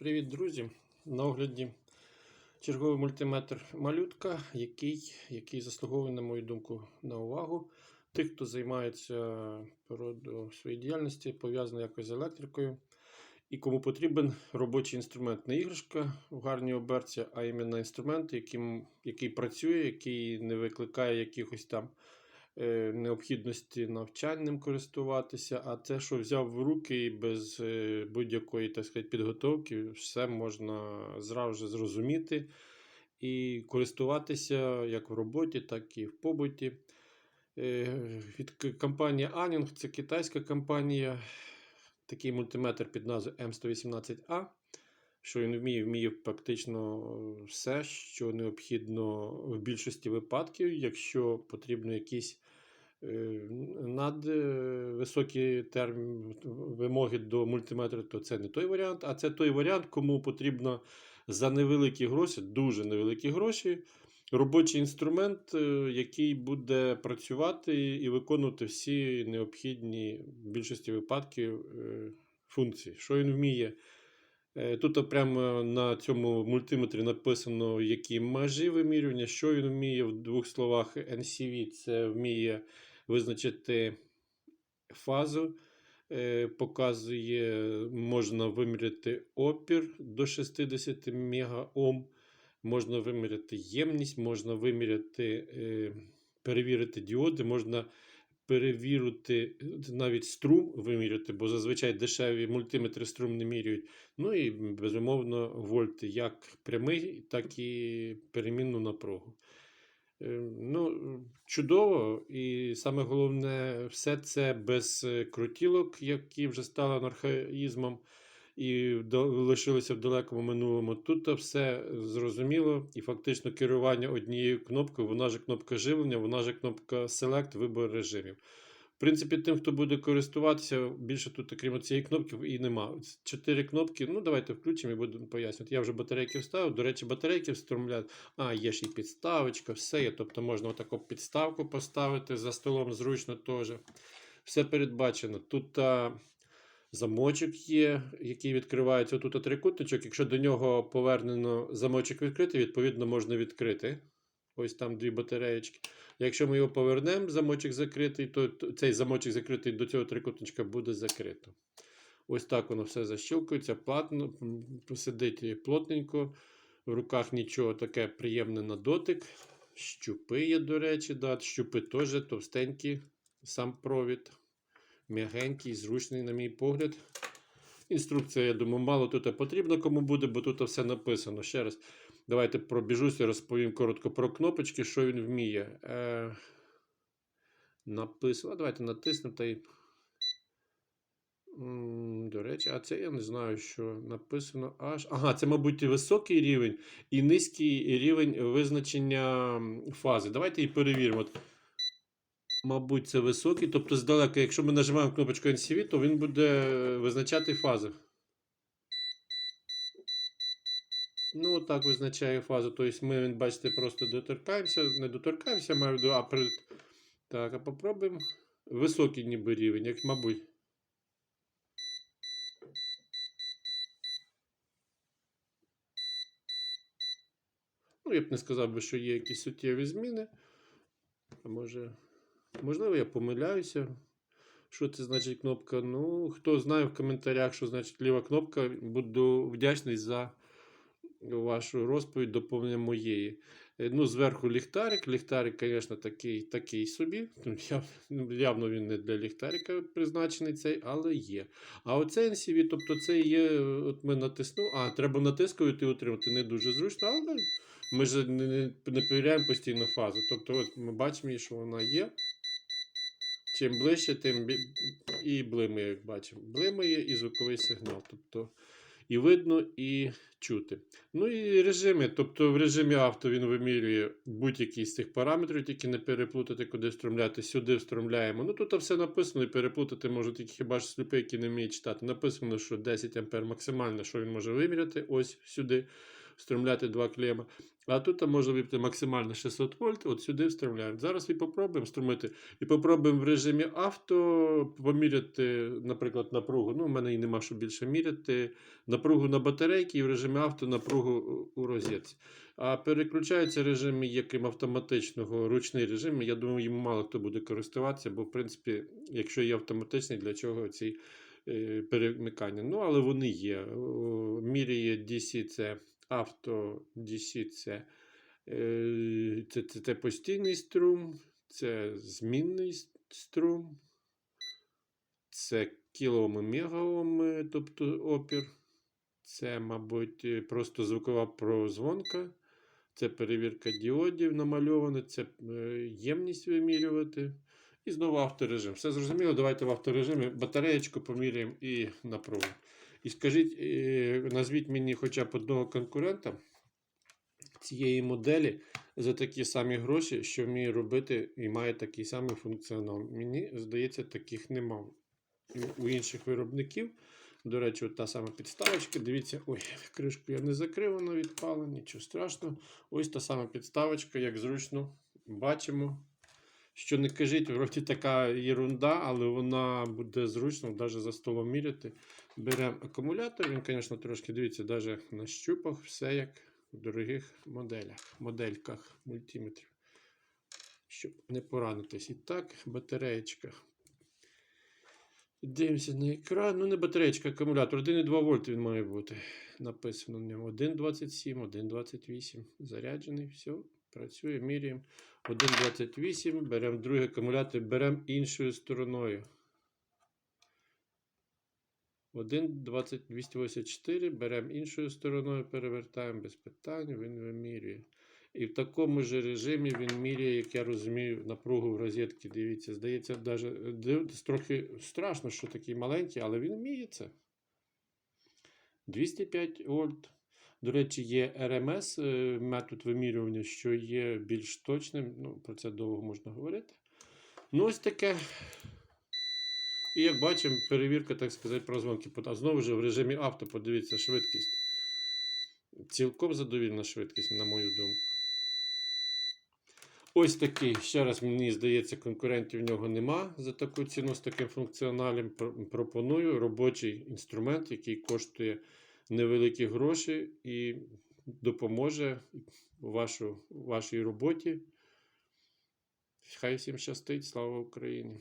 Привіт, друзі! На огляді черговий мультиметр малютка, який, який заслуговує, на мою думку, на увагу. Тих, хто займається своєї діяльності, пов'язаний якось з електрикою, і кому потрібен робочий інструмент, не іграшка в гарній оберці, а іменно інструмент, яким, який працює, який не викликає якихось там необхідності навчанням користуватися, а те, що взяв в руки і без е, будь-якої так сказати, підготовки, все можна зразу зрозуміти і користуватися як в роботі, так і в побуті. Е, Від компанії Anning, це китайська компанія, такий мультиметр під назвою M118A. Що він вміє, вміє практично все, що необхідно в більшості випадків, якщо потрібно якісь е, надвисокі терм... вимоги до мультиметра, то це не той варіант, а це той варіант, кому потрібно за невеликі гроші, дуже невеликі гроші, робочий інструмент, е, який буде працювати і виконувати всі необхідні в більшості випадків е, функції. Що він вміє? Е, Тут прямо на цьому мультиметрі написано, які межі вимірювання, що він вміє в двох словах. NCV це вміє визначити фазу, е, показує, можна виміряти опір до 60 мегаом, можна виміряти ємність, можна виміряти, е, перевірити діоди, можна перевірити навіть струм виміряти, бо зазвичай дешеві мультиметри струм не міряють. Ну і безумовно вольти, як прямий, так і перемінну напругу. Е, Ну, чудово, і саме головне, все це без е, крутілок, які вже стали анархаїзмом і лишилися в далекому минулому. Тут все зрозуміло, і фактично керування однією кнопкою, вона ж кнопка живлення, вона ж кнопка Select, вибор режимів. Принципі, тим, хто буде користуватися, більше тут, крім цієї кнопки, і нема. Чотири кнопки. Ну, давайте включимо і будемо пояснювати. Я вже батарейки вставив. До речі, батарейки встромляють. А, є ще й підставочка, все є. Тобто можна отаку підставку поставити за столом зручно теж. Все передбачено. Тут а, замочок є, який відкривається. Тут трикутничок. Якщо до нього повернено замочок відкритий, відповідно можна відкрити. Ось там дві батареєчки. Якщо ми його повернемо, замочок закритий, то цей замочок закритий до цього трикутничка буде закрито. Ось так воно все защілкується, платно, сидить плотненько, в руках нічого таке приємне на дотик. Щупи є, до речі, да. щупи теж товстенькі, сам провід, м'ягенький, зручний, на мій погляд. Інструкція, я думаю, мало тут потрібно кому буде, бо тут все написано. Ще раз, давайте пробіжуся, розповім коротко про кнопочки, що він вміє. Е, написано. Давайте натиснемо та й. До речі, а це я не знаю, що написано аж. Ага, це, мабуть, високий рівень і низький рівень визначення фази. Давайте і перевіримо. От, мабуть, це високий. Тобто, здалека, якщо ми нажимаємо кнопочку NCV, то він буде визначати фази. Отак визначає фазу. Тобто ми, бачите, просто доторкаємося, не доторкаємося, маю виду, а при... Так, а попробуємо. Високий ніби рівень, як мабуть. Ну, я б не сказав би, що є якісь суттєві зміни. А може, можливо, я помиляюся. Що це значить кнопка? Ну, хто знає в коментарях, що значить ліва кнопка, буду вдячний за вашу розповідь, доповнення моєї. Е, Ну, зверху ліхтарик. Ліхтарик, звісно, такий, такий собі. Ну, ну, Явно він не для ліхтарика призначений цей, але є. А оце NCV, тобто це є. От ми натиснув. А, треба натискувати і утримати. Не дуже зручно, але ми ж не, не, не перевіряємо постійно фазу. Тобто, от ми бачимо, що вона є. Чим ближче, тим і блимає, як бачимо. Блимає і звуковий сигнал. Тобто і видно, і чути. Ну і режими. Тобто в режимі авто він вимірює будь-який з цих параметрів, тільки не переплутати, куди встромляти. Сюди встромляємо. Ну тут все написано, і переплутати може тільки хіба ж сліпий, який не вміє читати. Написано, що 10 А максимально, що він може виміряти. Ось сюди встромляти два клема. А тут там можна випити максимально 600 вольт, от сюди встромляємо. Зараз і попробуємо струмити. І попробуємо в режимі авто поміряти, наприклад, напругу. Ну, у мене і нема що більше міряти. Напругу на батарейки і в режимі авто напругу у розетці. А переключаються режими, яким автоматичного ручний режим. Я думаю, їм мало хто буде користуватися, бо в принципі, якщо є автоматичний, для чого ці е, перемикання? Ну, але вони є. Міряє DC це авто, DC це, це, це, це постійний струм, це змінний струм, це кілооми мегаоми, тобто опір. Це, мабуть, е, просто звукова прозвонка. Це перевірка діодів намальована, це е, ємність вимірювати. І знову авторежим. Все зрозуміло, давайте в авторежимі батареєчку поміряємо і напругу. І скажіть, е, назвіть мені хоча б одного конкурента цієї моделі за такі самі гроші, що вміє робити і має такий самий функціонал. Мені здається, таких нема у- інших виробників. До речі, от та сама підставочка. Дивіться, ой, кришку я не закрив, вона відпала, нічого страшного. Ось та сама підставочка, як зручно бачимо. Що не кажіть, вроді така єрунда, але вона буде зручно навіть за столом міряти. Беремо акумулятор, він, звісно, трошки дивіться, навіть на щупах, все як в дорогих моделях, модельках мультиметрів. Щоб не поранитись. І так, батареєчка. Дивимося на екран. Ну, не батареєчка, акумулятор. 1,2 вольт він має бути. Написано на ньому 1,27, 1,28. Заряджений, все, працює, міряємо. 1,28. Беремо другий акумулятор, беремо іншою стороною. 1,284. Беремо іншою стороною, перевертаємо без питань, він вимірює. І в такому ж режимі він міряє, як я розумію, напругу в розетці. Дивіться, здається, навіть трохи страшно, що такий маленький, але він вміє це. 205 вольт. До речі, є РМС е, метод вимірювання, що є більш точним. Ну, про це довго можна говорити. Ну, ось таке. І як бачимо, перевірка, так сказати, прозвонки. А знову ж в режимі авто, подивіться, швидкість. Цілком задовільна швидкість, на мою думку. Ось такий, ще раз мені здається, конкурентів в нього нема за таку ціну з таким функціоналем. Пропоную робочий інструмент, який коштує невеликі гроші і допоможе вашу, вашій роботі. Хай всім щастить, слава Україні!